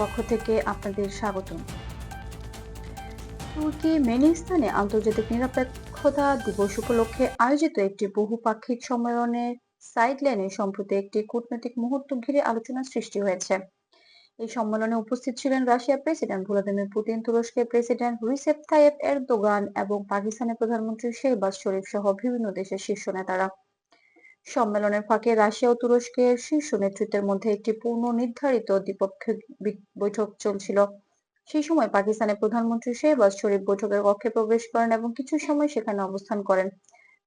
পক্ষ থেকে আপনাদের তুর্কি আন্তর্জাতিক নিরপেক্ষতা দিবস উপলক্ষে আয়োজিত একটি বহুপাক্ষিক সম্প্রতি একটি কূটনৈতিক মুহূর্ত ঘিরে আলোচনা সৃষ্টি হয়েছে। এই সম্মেলনে উপস্থিত ছিলেন রাশিয়ার প্রেসিডেন্ট ভ্লাদিমির পুতিন, তুরস্কের প্রেসিডেন্ট রিসেপ তাইয়েপ এরদোগান এবং পাকিস্তানের প্রধানমন্ত্রী শেহবাজ শরীফ সহ বিভিন্ন দেশের শীর্ষ নেতারা। সম্মেলনের ফাঁকে রাশিয়া ও তুরস্কের শীর্ষ নেতৃত্বের মধ্যে একটি পূর্ণ নির্ধারিত দ্বিপক্ষীয় বৈঠক চলছিল। সেই সময় পাকিস্তানের প্রধানমন্ত্রী শেহবাজ শরীফ বৈঠকের কক্ষে প্রবেশ করেন এবং কিছু সময় সেখানে অবস্থান করেন।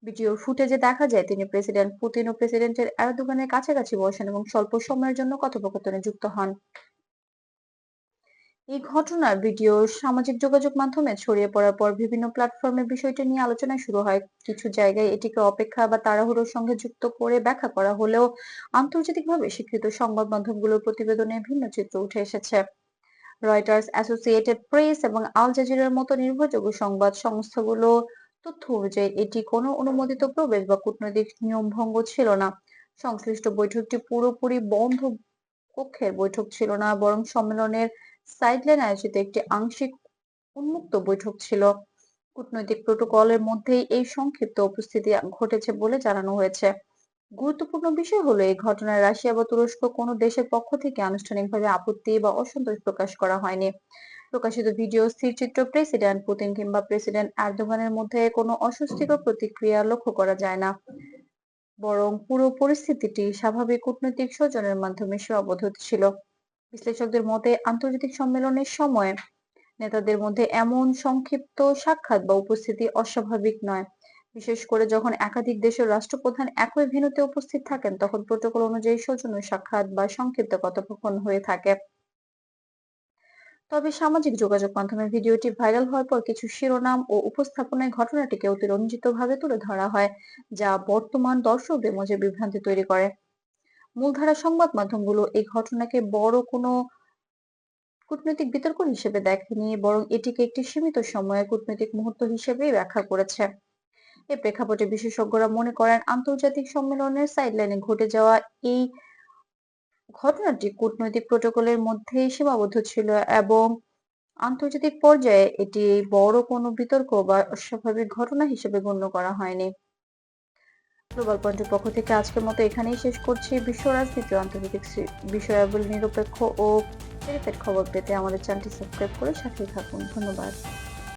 ভিডিওর ফুটেজে দেখা যায়, তিনি প্রেসিডেন্ট পুতিন ও প্রেসিডেন্টের এরদোগানের কাছাকাছি বসেন এবং স্বল্প সময়ের জন্য কথোপকথনে যুক্ত হন। এই ঘটনার ভিডিও সামাজিক যোগাযোগ মাধ্যমে ছড়িয়ে পড়ার পর বিভিন্ন প্ল্যাটফর্মে বিষয়টি নিয়ে আলোচনা শুরু হয়। কিছু জায়গায় এটিকে অপেক্ষা বা তাড়াহুড়োর সঙ্গে যুক্ত করে ব্যাখ্যা করা হলেও আন্তর্জাতিকভাবে স্বীকৃত সংবাদ মাধ্যমগুলোর প্রতিবেদনে ভিন্ন চিত্র উঠে এসেছে। রয়টার্স অ্যাসোসিয়েটেড প্রেস এবং আল জাজিরার মতো নির্ভরযোগ্য সংবাদ সংস্থাগুলো তথ্য অনুযায়ী এটি কোনো অনুমোদিত প্রবেশ বা কূটনৈতিক নিয়ম ভঙ্গ ছিল না। সংশ্লিষ্ট বৈঠকটি পুরোপুরি বন্ধ কক্ষের বৈঠক ছিল না, বরং সম্মেলনের সাইডলাইন আয়োজিত একটি আংশিক উন্মুক্ত বৈঠক ছিল। কূটনৈতিক প্রোটোকলের মধ্যেই এই সংক্ষিপ্ত উপস্থিতি ঘটেছে বলে জানানো হয়েছে। গুরুত্বপূর্ণ বিষয় হলো, এই ঘটনায় রাশিয়া বা তুরস্ক কোনো দেশের পক্ষ থেকে আনুষ্ঠানিকভাবে আপত্তি বা অসন্তোষ প্রকাশ করা হয়নি। প্রকাশিত ভিডিও, স্থিরচিত্র, প্রেসিডেন্ট পুতিন কিংবা প্রেসিডেন্ট এরদোগানের মধ্যে কোনো অস্বস্তিকর প্রতিক্রিয়া লক্ষ্য করা যায় না। বরং পুরো পরিস্থিতিটি স্বাভাবিক কূটনৈতিক সৌজন্যের মাধ্যমে সীমাবদ্ধ ছিল। বিশ্লেষকদের মতে, আন্তর্জাতিক সম্মেলনের সময় নেতাদের মধ্যে এমন সংক্ষিপ্ত সাক্ষাৎ বা উপস্থিতি অস্বাভাবিক নয়। বিশেষ করে যখন একাধিক দেশের রাষ্ট্রপ্রধান একই ভেন্যুতে উপস্থিত থাকেন, তখন প্রোটোকল অনুযায়ী সৌজন্য সাক্ষাৎ বা সংক্ষিপ্ত কথোপকথন হয়ে থাকে। তবে সামাজিক যোগাযোগ মাধ্যমে ভিডিওটি ভাইরাল হওয়ার পর কিছু শিরোনাম ও উপস্থাপনায় ঘটনাটিকে অতিরঞ্জিতভাবে তুলে ধরা হয়, যা বর্তমান দর্শকদের মধ্যে বিভ্রান্তি তৈরি করে। মূলধারা সংবাদ মাধ্যমগুলো এই ঘটনাকে বড় কোনো কূটনৈতিক বিতর্ক হিসেবে দেখেনি, বরং এটিকে একটি সীমিত সময়ের কূটনৈতিক মুহূর্ত হিসেবেই ব্যাখ্যা করেছে। এ প্রেক্ষাপটে বিশেষজ্ঞরা মনে করেন, আন্তর্জাতিক সম্মেলনের সাইডলাইনে ঘটে যাওয়া এই ঘটনাটি কূটনৈতিক প্রোটোকলের মধ্যেই সীমাবদ্ধ ছিল এবং আন্তর্জাতিক পর্যায়ে এটি বড় কোনো বিতর্ক বা অস্বাভাবিক ঘটনা হিসেবে গণ্য করা হয়নি। গ্লোবাল পয়েন্টের পক্ষ থেকে আজকের মতো এখানেই শেষ করছি। বিশ্ব রাজনীতি আন্তর্জাতিক বিষয়াবলী নিরপেক্ষ ও খবর পেতে আমাদের চ্যানেলটি সাবস্ক্রাইব করে সাথেই থাকুন। ধন্যবাদ।